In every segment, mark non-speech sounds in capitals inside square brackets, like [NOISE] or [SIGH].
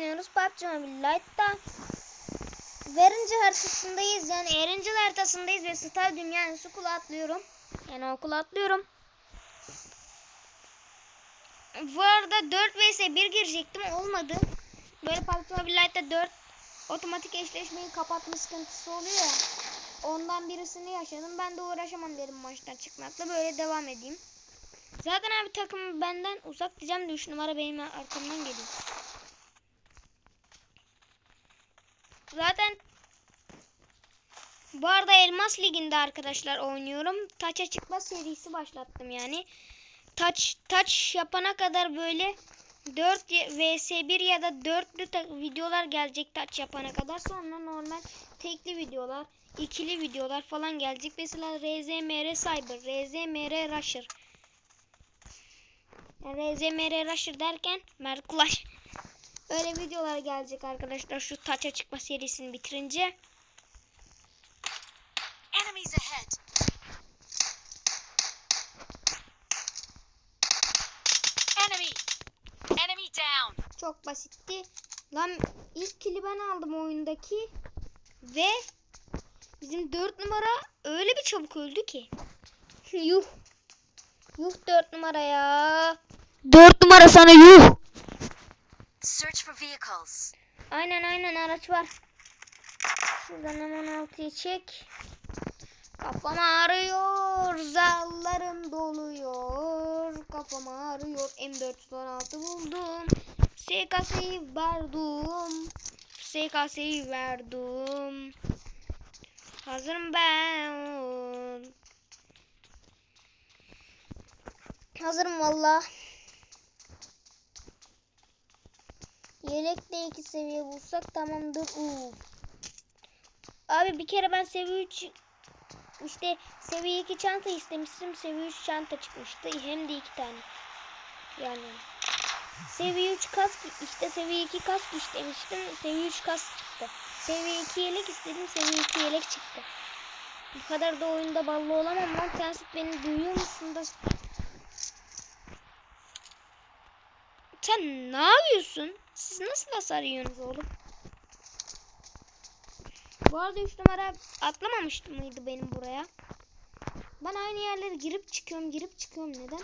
Oynuyoruz. PUBG Mobile Lite'da Verinci haritasındayız. Yani Erencil haritasındayız ve stadyum yani okula atlıyorum. Yani okula atlıyorum. Bu arada 4 vs 1 girecektim. Olmadı. Böyle PUBG Mobile Lite'da 4 otomatik eşleşmeyi kapatma sıkıntısı oluyor ya. Ondan birisini yaşadım. Ben de uğraşamam dedim maçtan çıkmakla. Böyle devam edeyim. Zaten abi takım benden uzak diyeceğim de 3 numara benim arkamdan geliyor. Zaten bu arada Elmas Ligi'nde arkadaşlar oynuyorum. Taç'a çıkma serisi başlattım yani. Taç taç yapana kadar böyle 4 vs 1 ya da 4'lü videolar gelecek taç yapana kadar. Sonra normal tekli videolar, ikili videolar falan gelecek. Mesela RZMR Cyber, RZMR Rusher. RZMR Rusher derken Merkulaş. Öyle videolar gelecek arkadaşlar şu taça çıkma serisini bitirince. Enemies ahead. Enemy. Enemy down. Çok basitti. Lan ilk kili ben aldım oyundaki. Ve bizim 4 numara öyle bir çabuk öldü ki. yuh. Yuh 4 numara ya. 4 numara sana yuh. Search for vehicles. Aynen aynen araç var. Şuradan hemen altıya çek. Kafam ağrıyor. Zallarım doluyor. Kafam ağrıyor. M416 buldum. SKS'yi verdim. SKS'yi verdim. Hazırım ben. Hazırım valla. Yelek de iki seviye bulsak tamamdır. Uu. Abi bir kere ben seviye 3 işte seviye 2 çanta istemiştim. Seviye 3 çanta çıkmıştı. Hem de iki tane. Yani seviye 3 kask işte seviye 2 kask istemiştim. Seviye 3 kask çıktı. Seviye 2 yelek istedim. Seviye 2 yelek çıktı. Bu kadar da oyunda ballı olamam lan. Transit beni duyuyor musun da? Sen ne yapıyorsun? Siz nasıl hasar yiyorsunuz oğlum? Bu arada 3 numara atlamamıştı mıydı benim buraya? Ben aynı yerlere girip çıkıyorum, girip çıkıyorum. Neden?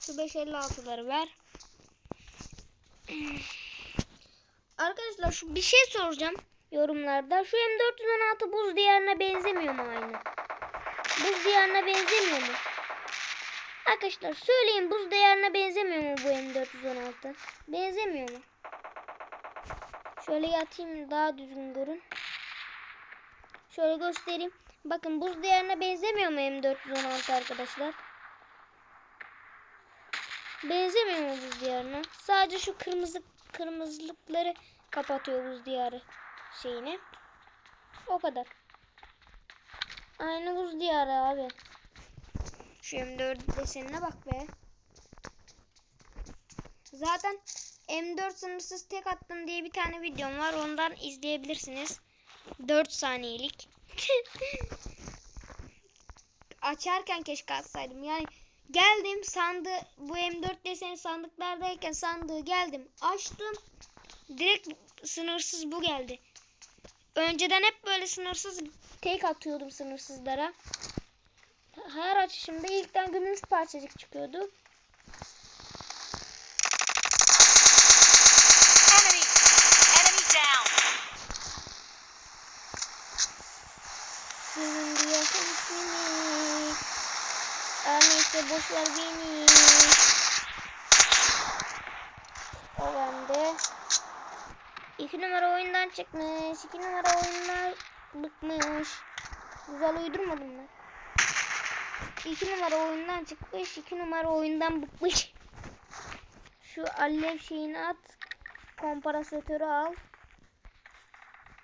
Şu 556'ları ver. [CLEARS THROAT] Arkadaşlar şu bir şey soracağım yorumlarda. Şu M416 buz diyarına benzemiyor mu aynı? Buz diyarına benzemiyor mu? Arkadaşlar söyleyin buz diyarına benzemiyor mu bu M416? Benzemiyor mu? Şöyle yatayım daha düzgün görün. Şöyle göstereyim. Bakın buz diyarına benzemiyor mu M416 arkadaşlar? Benzemiyor mu buz diyarına? Sadece şu kırmızı kırmızılıkları kapatıyor buz diyarı şeyini. O kadar. Aynı buz diyarı abi. Şu M4 desenine bak be. Zaten M4 sınırsız tek attım diye bir tane videom var. Ondan izleyebilirsiniz. 4 saniyelik. [LAUGHS] Açarken keşke atsaydım. Yani geldim sandı bu M4 deseni sandıklardayken sandığı geldim. Açtım. Direkt sınırsız bu geldi. Önceden hep böyle sınırsız tek atıyordum sınırsızlara her açışımda ilkten gümüş parçacık çıkıyordu. Enemy. Enemy down. Benim diye seni. Ama işte boş ver beni. O bende. İki numara oyundan çıkmış. İki numara oyundan bıkmış. Güzel uydurmadım mı? 2 numara oyundan çıkmış. 2 numara oyundan bıkmış. Şu alev şeyini at. Komparasatörü al.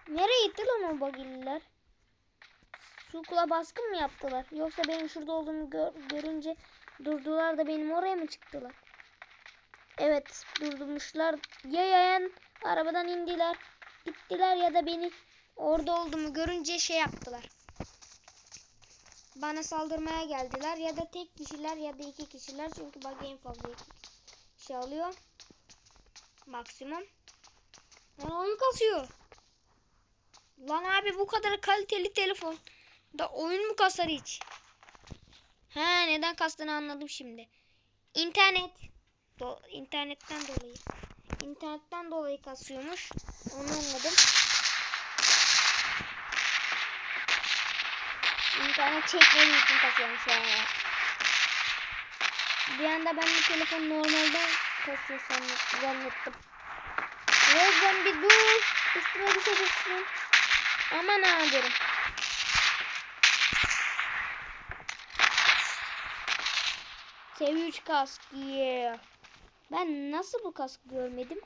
Nereye gitti lan o bagiller? Sukla baskın mı yaptılar? Yoksa benim şurada olduğumu gör görünce durdular da benim oraya mı çıktılar? Evet durdurmuşlar. Ya yayan arabadan indiler. Gittiler ya da beni orada olduğumu görünce şey yaptılar. Bana saldırmaya geldiler ya da tek kişiler ya da iki kişiler çünkü bug en fazla kişi alıyor. maksimum. Lan oyun kasıyor. Lan abi bu kadar kaliteli telefon. Da oyun mu kasar hiç? He neden kastığını anladım şimdi. İnternet. Do internetten dolayı. İnternetten dolayı kasıyormuş. Onu anladım. İnternet çekmediği için kasıyormuş yani. Bir anda ben bu telefon normalde kasıyor zannettim. Rezden bir dur. Üstüme düşeceksin. Aman ha derim. Seviye 3 kask. Yeah. Ben nasıl bu kask görmedim?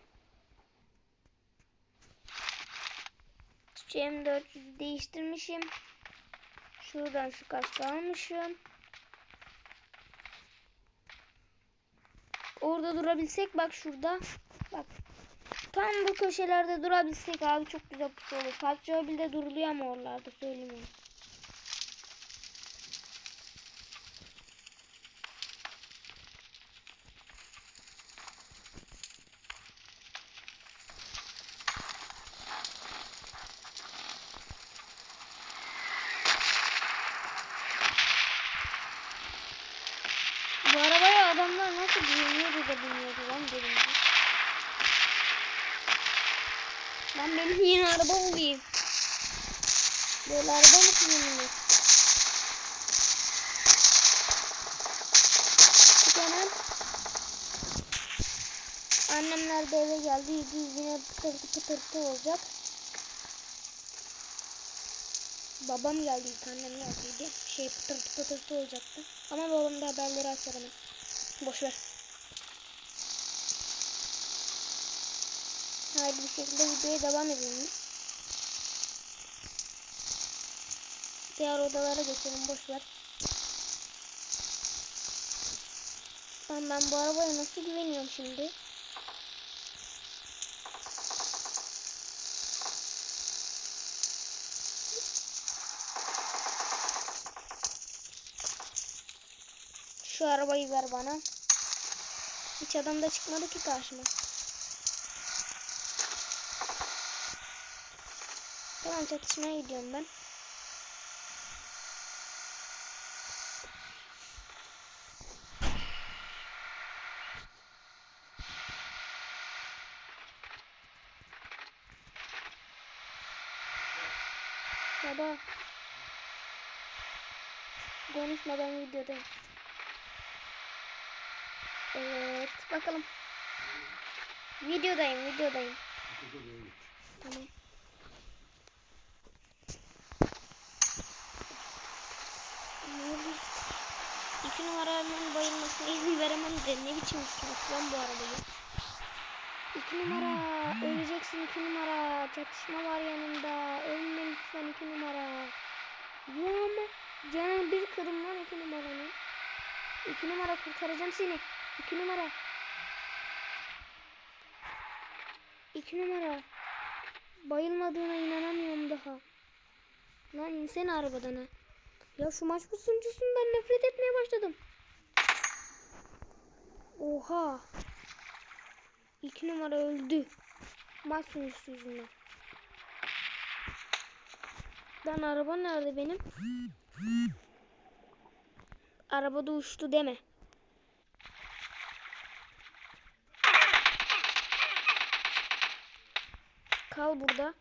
CM400 değiştirmişim. Şuradan şu kaskı almışım. Orada durabilsek bak şurada. Bak. Tam bu köşelerde durabilsek abi çok güzel pusu olur. PUBG Mobile'de duruluyor ama oralarda söyleyeyim onu. Bu arabaya adamlar nasıl biniyordu da biniyordu lan dedim. ben. Lan benim yeni araba bulayım. Böyle araba mı kullanılır? Kenan. Annemler de eve geldi. Yüz yine pıtırtı pıtırtı olacak. Babam geldi annem geldiydi. Şey pıtırtı pıtırtı olacaktı. Ama babam da haberleri açar hemen. Boş ver. Haydi bir şekilde videoya devam edelim. Diğer odalara geçelim boş ver. Lan ben bu arabaya nasıl güveniyorum şimdi? Şu arabayı ver bana. Hiç adam da çıkmadı ki karşıma. Tamam çatışmaya gidiyorum ben. Baba. Konuşma ben videodayım. Evet bakalım. Videodayım videodayım. Tamam. 2 numaranın bayılmasına izin veremem de ne biçim üstülük lan bu arabayı. 2 numara öleceksin 2 numara çatışma var yanında ölme lütfen 2 numara. Yok mu? Canım bir kırım lan 2 numaranın. 2 numara kurtaracağım seni. 2 numara. 2 numara. Bayılmadığına inanamıyorum daha. Lan insene arabadan ha. Ya şu maç bu sunucusundan nefret etmeye başladım. Oha. İki numara öldü. Maç sunucusu yüzünden. Lan araba nerede benim? Arabada uçtu deme. Kal burada.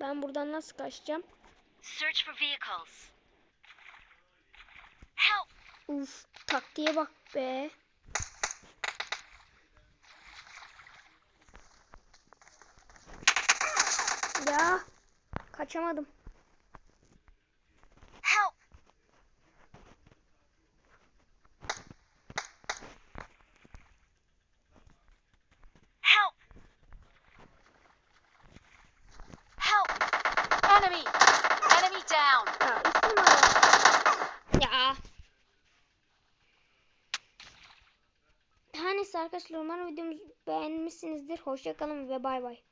Ben buradan nasıl kaçacağım? Search for vehicles. Help! Uf, taktiğe bak be. Ya, kaçamadım. Help! Help! Help! Enemy! Enemy down! Ya, üç numara. Ya. Her neyse arkadaşlar umarım videomuzu beğenmişsinizdir. Hoşçakalın ve bay bay.